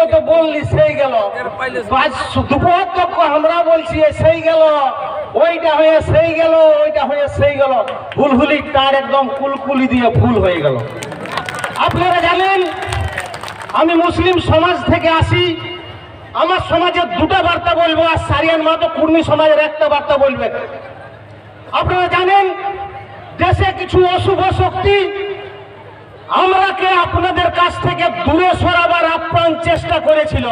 ওই তো বললি সেই গেল। আজ দুপুর তো আমরা বলছি সেই গেল। ওইটা হয়ে সেই গেল ওইটা হয়ে সেই গেল। হুলহুলি তার একদম কুলকুলি দিয়ে ফুল হয়ে গেল। আপনারা জানেন আমি মুসলিম সমাজ থেকে আসি। আমার সমাজের দুটো বার্তা বলব আর সারিয়ান মাতো কুর্মী সমাজের একটা বার্তা বলবে। আপনারা জানেন দেশে কিছু অশুভ শক্তি আমরাকে আপনাদের কাছ থেকে দূরে সরাবার আপ্রাণ চেষ্টা করেছিল?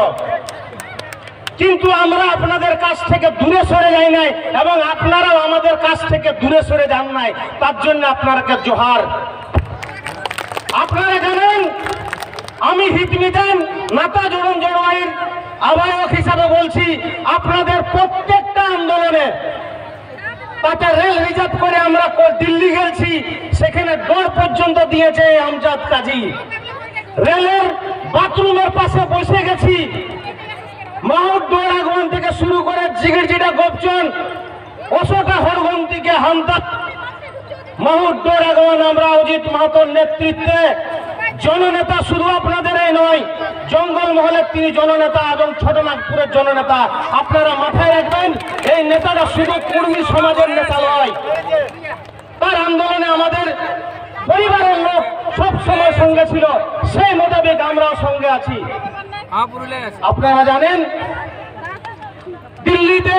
কিন্তু আমরা আপনাদের কাছ থেকে দূরে সরে যাই নাই এবং আপনারাও আমাদের কাছ থেকে দূরে সরে যান নাই। তার জন্য আপনারাকে জোহার। আপনারা জানেন, আমি হিতমিতান নাতা জড়ন জড়বাইয়ের আহ্বায়ক হিসাবে বলছি, আপনাদের প্রত্যেকটা আন্দোলনে তাতে রেল রিজার্ভ করে আমরা দিল্লি গেছি সেখানে ডোর পর্যন্ত দিয়েছে আমজাদ কাজী। রেলের বাথরুমের পাশে বসে গেছি। মাহুদ দৌড়াগন থেকে শুরু করে জিগিরজিটা গোপচন অশোকা হরগন থেকে হামতা মাহুদ দৌড়াগন আমরা অজিত মাহাতোর নেতৃত্বে জননেতা শুধু আপনাদের এই নয় জঙ্গল মহলের তিনি জননেতা এবং ছোটনাগপুরের জননেতা। আপনারা মাথায় রাখবেন, এই নেতারা শুধু কুর্মী সমাজের নেতা নয়। তার আন্দোলনে আমাদের পরিবারের লোক সব সময় সঙ্গে ছিল, সেই মোতাবেক আমরাও সঙ্গে আছি। আপনারা জানেন, দিল্লিতে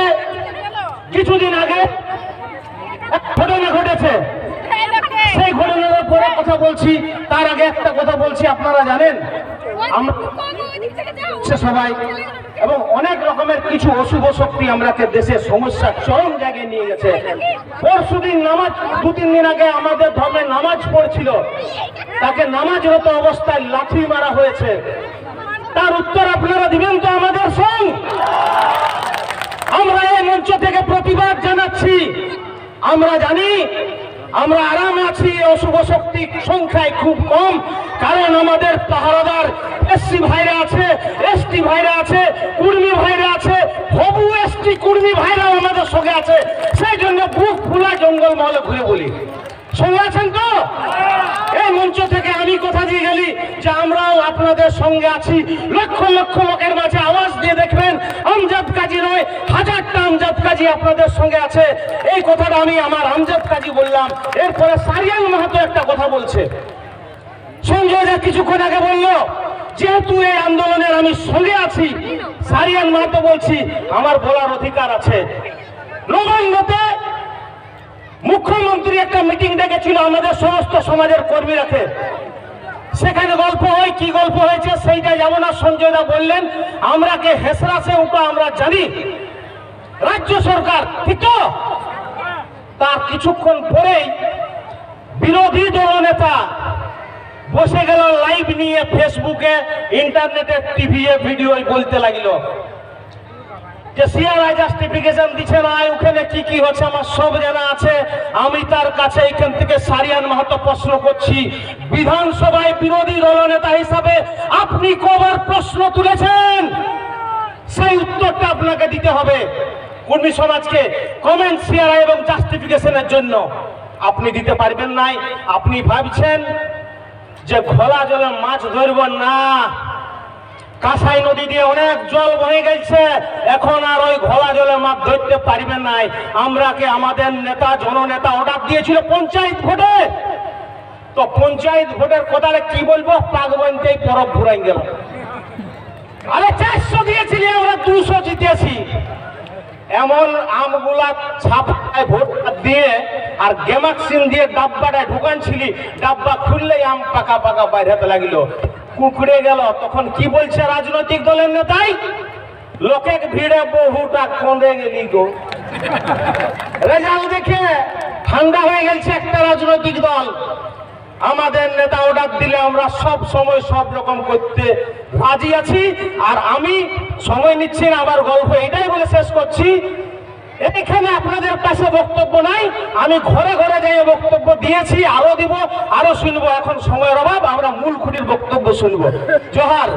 কিছুদিন আগে ঘটনা ঘটেছে সেই ঘটনার পরে কথা বলছি, তার আগে একটা কথা বলছি, আপনারা জানেন? সবাই, এবং অনেক রকমের কিছু অশুভ শক্তি আমরাকে দেশের সমস্যা চরম জায়গায় নিয়ে গেছে। পরশুদিন নামাজ দু তিন দিন আগে আমাদের ধর্মে নামাজ পড়ছিল। তাকে নামাজরত অবস্থায় লাঠি মারা হয়েছে। তার উত্তর আপনারা দিবেন তো আমাদের সঙ্গ? আমরা এই মঞ্চ থেকে প্রতিবাদ জানাচ্ছি। আমরা জানি আমরা আরামে আছি, অশুভ শক্তি সংখ্যায় খুব কম, কারণ আমাদের পাহারাদার এসসি ভাইরা আছে এসটি ভাইরা আছে, কুর্মী ভাইরা আছে, হবু এসটি কুর্মী ভাইরাও আমাদের সঙ্গে আছে। সেই জন্য বুক ফুলা জঙ্গল মহলে ঘুরে বলি। সঙ্গে আছেন তো? এই মঞ্চ থেকে আমি কথা দিয়ে গেলি যে আমরাও আপনাদের সঙ্গে আছি। লক্ষ লক্ষ লোকের মাঝে আওয়াজ দিয়ে দেখবেন, আমজাদ কাজী নয়, হাজারটা আমজাদ কাজী আপনাদের সঙ্গে আছে। এই কথাটা আমি আমার আমজাদ কাজী বললাম। এরপরে সারিয়াল মাহাতো একটা কথা বলছে। সঞ্জয় দা কিছুক্ষণ আগে বলল যেহেতু এই আন্দোলনের আমি সঙ্গে আছি। সারিয়ান মাহাতো বলছি, আমার বলার অধিকার আছে। নবান্নতে মুখ্যমন্ত্রী একটা মিটিং ডেকেছিল আমাদের সমস্ত সমাজের কর্মীরাকে। সেখানে গল্প হয়, কি গল্প হয়েছে সেইটা যেমন আর সঞ্জয় দা বললেন আমরা কে হেসরাসে উঠা আমরা জানি। রাজ্য সরকার, ঠিক তো? তার কিছুক্ষণ পরেই বিরোধী দল নেতা বসে গেল লাইভ নিয়ে ফেসবুকে, ইন্টারনেটে টিভি ভিডিও বলতে লাগিল। যে সিআরআই জাস্টিফিকেশন দিচ্ছে না, ওখানে কি কি হচ্ছে, আমার সব জানা আছে। আমি তার কাছে এখান থেকে সারিয়ান মাহাতো প্রশ্ন করছি। বিধানসভায় বিরোধী দলনেতা হিসাবে আপনি কবার প্রশ্ন তুলেছেন? সেই উত্তরটা আপনাকে দিতে হবে। কর্মী সমাজকে কমেন্ট সিআরআই এবং জাস্টিফিকেশনের জন্য আপনি দিতে পারবেন নাই। আপনি ভাবছেন যে ঘোলা জলে মাছ ধরব না। কাঁসাই নদী দিয়ে অনেক জল বয়ে গেছে। এখন আর ওই ঘোলা জলে মাছ ধরতে পারবে নাই। আমরা কি আমাদের নেতা, জননেতা অর্ডার দিয়েছিল পঞ্চায়েত ভোটে? তো পঞ্চায়েত ভোটের কথাটা কি বলব? পাক বনতেই পরব ঘুরাই গেল। আরে চারশো দিয়েছিলি, আমরা দুশো জিতেছি। এমন আমগুলা ছাপায় ভোট দিয়ে আর গেমাক্সিন দিয়ে ডাব্বাটায় ঢুকানছিলি, ডাব্বা খুললেই আম পাকা পাকা বাইরেতে লাগিল। কুকুরে গেল, তখন কি বলছে রাজনৈতিক দলের নেতাই? লোকে ভিড়ে বহুটা কঁদে গেলি গো। রেজাল্ট দেখে ঠান্ডা হয়ে গেছে একটা রাজনৈতিক দল। আমাদের নেতা অর্ডার দিলে আমরা সব সময় সব রকম করতে রাজি আছি, আর আমি সময় নিচ্ছি না আমার গল্প, এটাই বলে শেষ করছি। এখানে আপনাদের কাছে বক্তব্য নাই, আমি ঘরে ঘরে যাই বক্তব্য দিয়েছি, আরও দিব, আরও শুনব, এখন সময়ের অভাব, আমরা মূল খুঁটির বক্তব্য শুনব। জোহার।